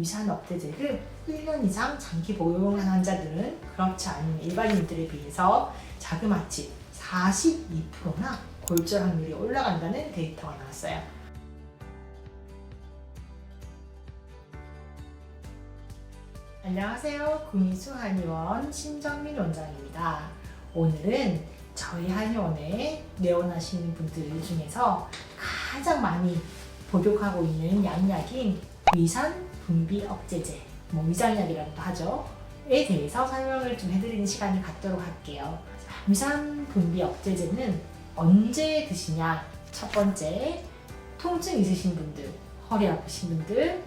위산 억제제를 1년 이상 장기 복용한 환자들은 그렇지 않은 일반인들에 비해서 자그마치 42%나 골절 확률이 올라간다는 데이터가 나왔어요. 안녕하세요. 구미수 한의원 신정민 원장입니다. 오늘은 저희 한의원에 내원하시는 분들 중에서 가장 많이 복용하고 있는 양약인 위산 분비 억제제, 뭐 위장약이라고도 하죠. 에 대해서 설명을 좀 해드리는 시간을 갖도록 할게요. 자, 위산 분비 억제제는 언제 드시냐? 첫 번째, 통증 있으신 분들, 허리 아프신 분들,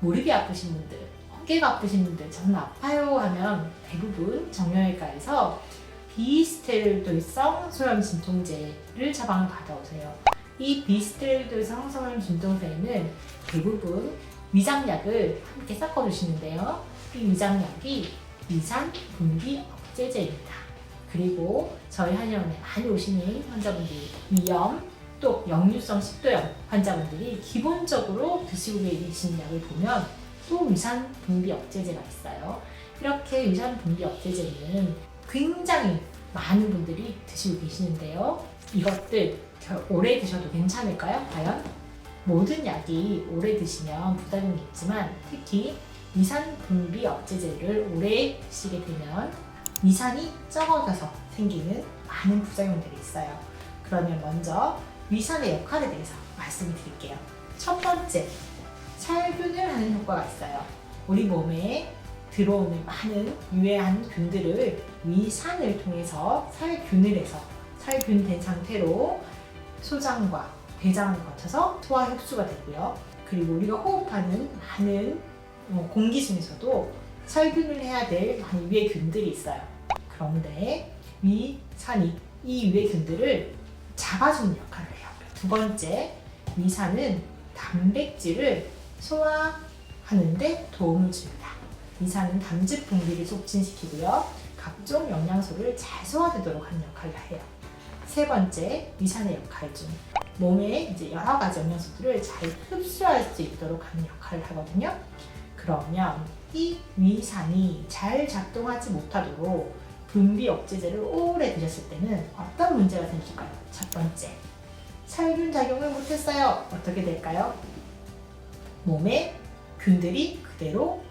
무릎이 아프신 분들, 어깨가 아프신 분들, 저는 아파요 하면 대부분 정형외과에서 비스테로이드성 소염 진통제를 처방을 받아오세요. 이 비스테로이드성 소염 진통제는 대부분 위장약을 함께 섞어 주시는데요. 이 위장약이 위산 분비 억제제입니다. 그리고 저희 한의원에 많이 오시는 환자분들이 위염 또 역류성 식도염 환자분들이 기본적으로 드시고 계신 약을 보면 또 위산 분비 억제제가 있어요. 이렇게 위산 분비 억제제는 굉장히 많은 분들이 드시고 계시는데요. 이것들 겨- 오래 드셔도 괜찮을까요? 과연? 모든 약이 오래 드시면 부담은 있지만 특히 위산 분비 억제제를 오래 드시게 되면 위산이 적어져서 생기는 많은 부작용들이 있어요. 그러면 먼저 위산의 역할에 대해서 말씀을 드릴게요. 첫 번째, 살균을 하는 효과가 있어요. 우리 몸에 들어오는 많은 유해한 균들을 위산을 통해서 살균을 해서 살균된 상태로 소장과 대장을 거쳐서 소화 흡수가 되고요. 그리고 우리가 호흡하는 많은 어, 공기 중에서도 살균을 해야 될 많은 유해균들이 있어요. 그런데 위 산이 이 유해균들을 잡아주는 역할을 해요. 두 번째, 위산은 단백질을 소화하는데 도움을 줍니다. 위산은 담즙 분비를 촉진시키고요. 각종 영양소를 잘 소화되도록 하는 역할을 해요. 세 번째, 위산의 역할 중 몸에 이제 여러 가지 영양소들을 잘 흡수할 수 있도록 하는 역할을 하거든요. 그러면 이 위산이 잘 작동하지 못하도록 분비 억제제를 오래 드셨을 때는 어떤 문제가 생길까요? 첫 번째, 살균 작용을 못했어요. 어떻게 될까요? 몸에 균들이 그대로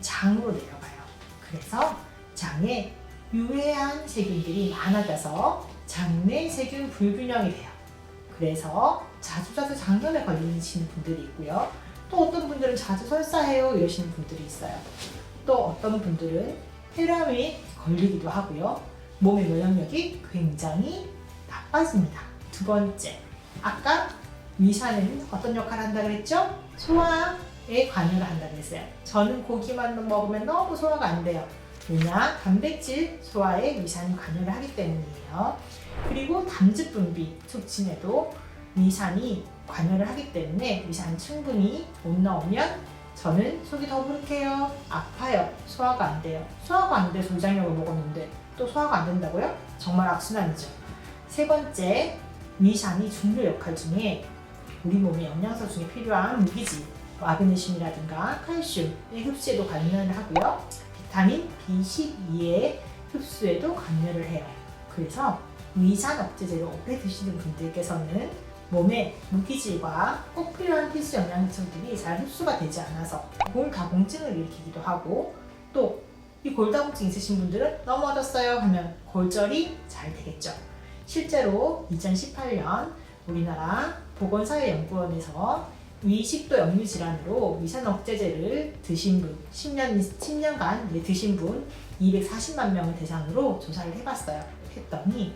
장으로 내려가요. 그래서 장에 유해한 세균들이 많아져서 장내 세균 불균형이 돼요. 그래서 자주자주 장염에 걸리시는 분들이 있고요. 또 어떤 분들은 자주 설사해요 이러시는 분들이 있어요. 또 어떤 분들은 폐렴에 걸리기도 하고요. 몸의 면역력이 굉장히 나빠집니다. 두 번째, 아까 위산은 어떤 역할을 한다 그랬죠? 소화에 관여를 한다 그랬어요. 저는 고기만 먹으면 너무 소화가 안 돼요. 왜냐? 단백질 소화에 위산이 관여를 하기 때문이에요. 그리고 담즙 분비 촉진에도 위산이 관여를 하기 때문에 위산 충분히 못 나오면 저는 속이 더부룩해요. 아파요. 소화가 안 돼요. 소화가 안 돼서 위장약을 먹었는데 또 소화가 안 된다고요? 정말 악순환이죠. 세 번째, 위산이 중요 역할 중에 우리 몸의 영양소 중에 필요한 무기질, 마그네슘이라든가 칼슘의 흡수에도 관여를 하고요. 비타민 B12의 흡수에도 관여를 해요. 그래서 위산 억제제를 오래 드시는 분들께서는 몸에 무기질과 꼭 필요한 필수 영양소들이 잘 흡수가 되지 않아서 골다공증을 일으키기도 하고 또 이 골다공증 있으신 분들은 넘어졌어요 하면 골절이 잘 되겠죠. 실제로 2018년 우리나라 보건사회연구원에서 위식도 역류 질환으로 위산 억제제를 드신 분, 10년, 10년간 드신 분 240만 명을 대상으로 조사를 해봤어요. 했더니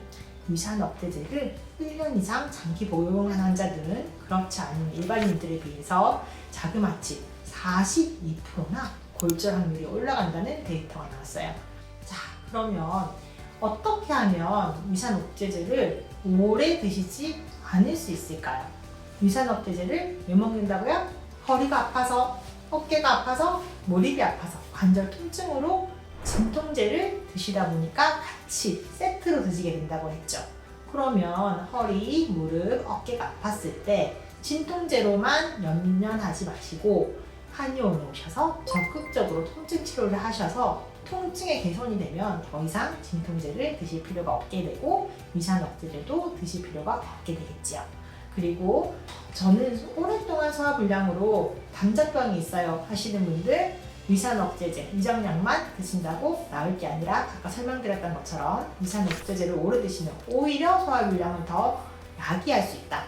위산 억제제를 1년 이상 장기 복용한 환자들은 그렇지 않은 일반인들에 비해서 자그마치 42%나 골절 확률이 올라간다는 데이터가 나왔어요. 자, 그러면 어떻게 하면 위산 억제제를 오래 드시지 않을 수 있을까요? 위산 억제제를 왜 먹는다고요? 허리가 아파서, 어깨가 아파서, 무릎이 아파서, 관절 통증으로 진통제를 드시다 보니까 같이 세트로 드시게 된다고 했죠. 그러면 허리, 무릎, 어깨가 아팠을 때 진통제로만 연연하지 마시고 한의원에 오셔서 적극적으로 통증 치료를 하셔서 통증의 개선이 되면 더 이상 진통제를 드실 필요가 없게 되고 위산 억제제도 드실 필요가 없게 되겠지요. 그리고 저는 오랫동안 소화불량으로 담자병이 있어요 하시는 분들 위산 억제제, 위장약만 드신다고 나을 게 아니라 아까 설명드렸던 것처럼 위산 억제제를 오래 드시면 오히려 소화불량을 더 야기할 수 있다.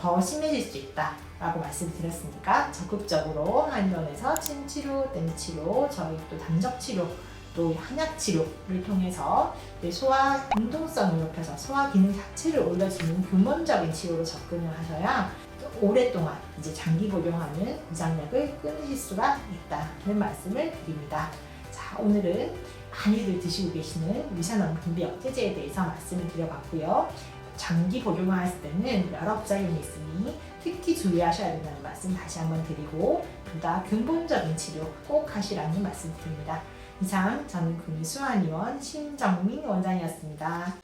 더 심해질 수 있다. 라고 말씀드렸으니까 적극적으로 한의원에서 침치료, 땜치료, 저희 또 담적치료, 또 한약치료를 통해서 내 소화 운동성을 높여서 소화 기능 자체를 올려주는 근본적인 치료로 접근을 하셔야 오랫동안 이제 장기 복용하는 위장약을 끊으실 수가 있다는 말씀을 드립니다. 자, 오늘은 많이들 드시고 계시는 위산원 분비 억제제에 대해서 말씀을 드려봤고요. 장기 했을 때는 여러 부작용이 있으니 특히 주의하셔야 된다는 말씀 다시 한번 드리고 보다 근본적인 치료 꼭 하시라는 말씀 드립니다. 이상 저는 구미 수한의원 신정민 원장이었습니다.